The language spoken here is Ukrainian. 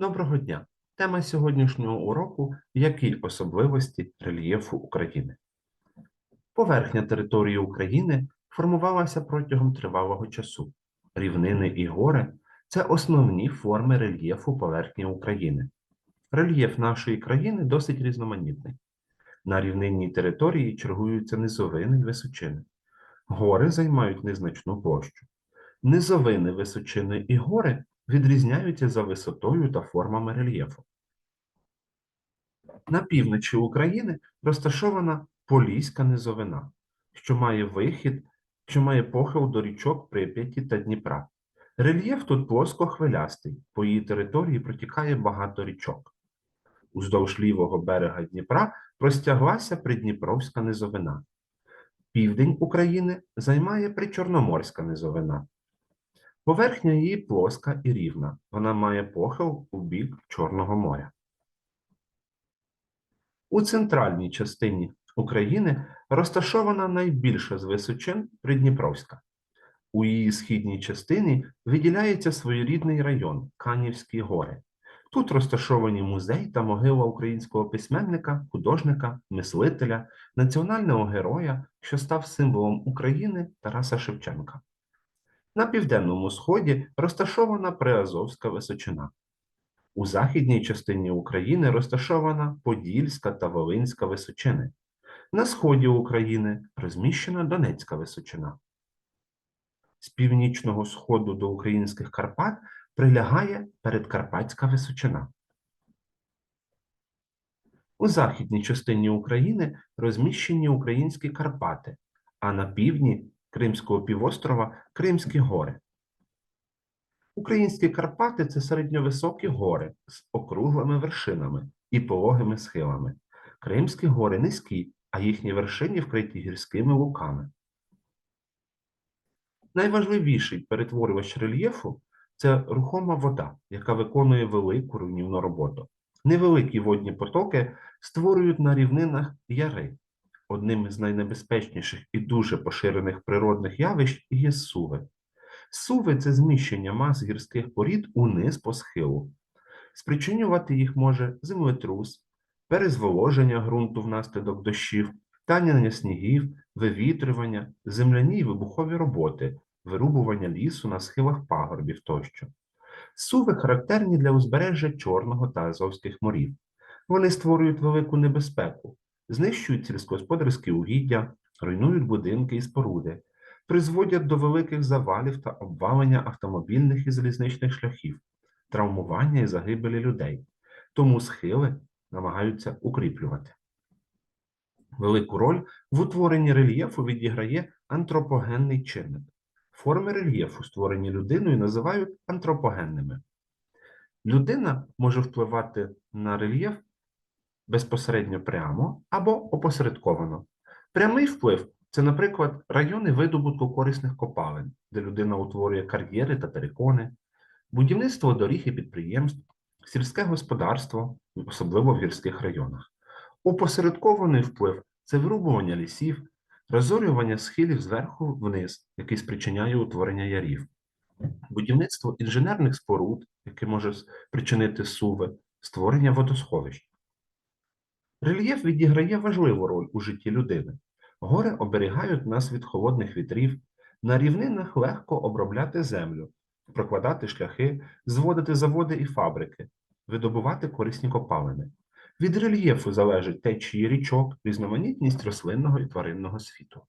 Доброго дня! Тема сьогоднішнього уроку які особливості рельєфу України. Поверхня території України формувалася протягом тривалого часу. Рівнини і гори це основні форми рельєфу поверхні України. Рельєф нашої країни досить різноманітний. На рівнинній території чергуються низовини й височини. Гори займають незначну площу. Низовини, височини і гори відрізняються за висотою та формами рельєфу. На півночі України розташована Поліська низовина, що має вихід, що має похил до річок Прип'яті та Дніпра. Рельєф тут плоско-хвилястий, по її території протікає багато річок. Уздовж лівого берега Дніпра простяглася Придніпровська низовина. Південь України займає Причорноморська низовина. Поверхня її плоска і рівна. Вона має похил у бік Чорного моря. У центральній частині України розташована найбільша з височин Придніпровська. У її східній частині виділяється своєрідний район Канівські гори. Тут розташовані музей та могила українського письменника, художника, мислителя, національного героя, що став символом України Тараса Шевченка. На південному сході розташована Приазовська височина. У західній частині України розташована Подільська та Волинська височини. На сході України розміщена Донецька височина. З північного сходу до українських Карпат прилягає Передкарпатська височина. У західній частині України розміщені українські Карпати, а на півдні Кримського півострова Кримські гори. Українські Карпати це середньовисокі гори з округлими вершинами і пологими схилами. Кримські гори низькі, а їхні вершини вкриті гірськими луками. Найважливіший перетворювач рельєфу це рухома вода, яка виконує велику руйнівну роботу. Невеликі водні потоки створюють на рівнинах яри. Одним із найнебезпечніших і дуже поширених природних явищ є суви. Суви це зміщення мас гірських порід униз по схилу. Спричинювати їх може землетрус, перезволоження ґрунту внаслідок дощів, танення снігів, вивітрювання, земляні й вибухові роботи, вирубування лісу на схилах пагорбів тощо. Суви характерні для узбережжя Чорного та Азовських морів. Вони створюють велику небезпеку, знищують сільськогосподарські угіддя, руйнують будинки і споруди, призводять до великих завалів та обвалення автомобільних і залізничних шляхів, травмування і загибелі людей. Тому схили намагаються укріплювати. Велику роль в утворенні рельєфу відіграє антропогенний чинник. Форми рельєфу, створені людиною, називають антропогенними. Людина може впливати на рельєф безпосередньо прямо або опосередковано. Прямий вплив це, наприклад, райони видобутку корисних копалин, де людина утворює кар'єри та перекони, будівництво доріг і підприємств, сільське господарство, особливо в гірських районах. Опосередкований вплив це вирубування лісів, розорювання схилів зверху вниз, який спричиняє утворення ярів, будівництво інженерних споруд, яке може спричинити суви, створення водосховищ. Рельєф відіграє важливу роль у житті людини. Гори оберігають нас від холодних вітрів, на рівнинах легко обробляти землю, прокладати шляхи, зводити заводи і фабрики, видобувати корисні копалини. Від рельєфу залежить течії річок, різноманітність рослинного і тваринного світу.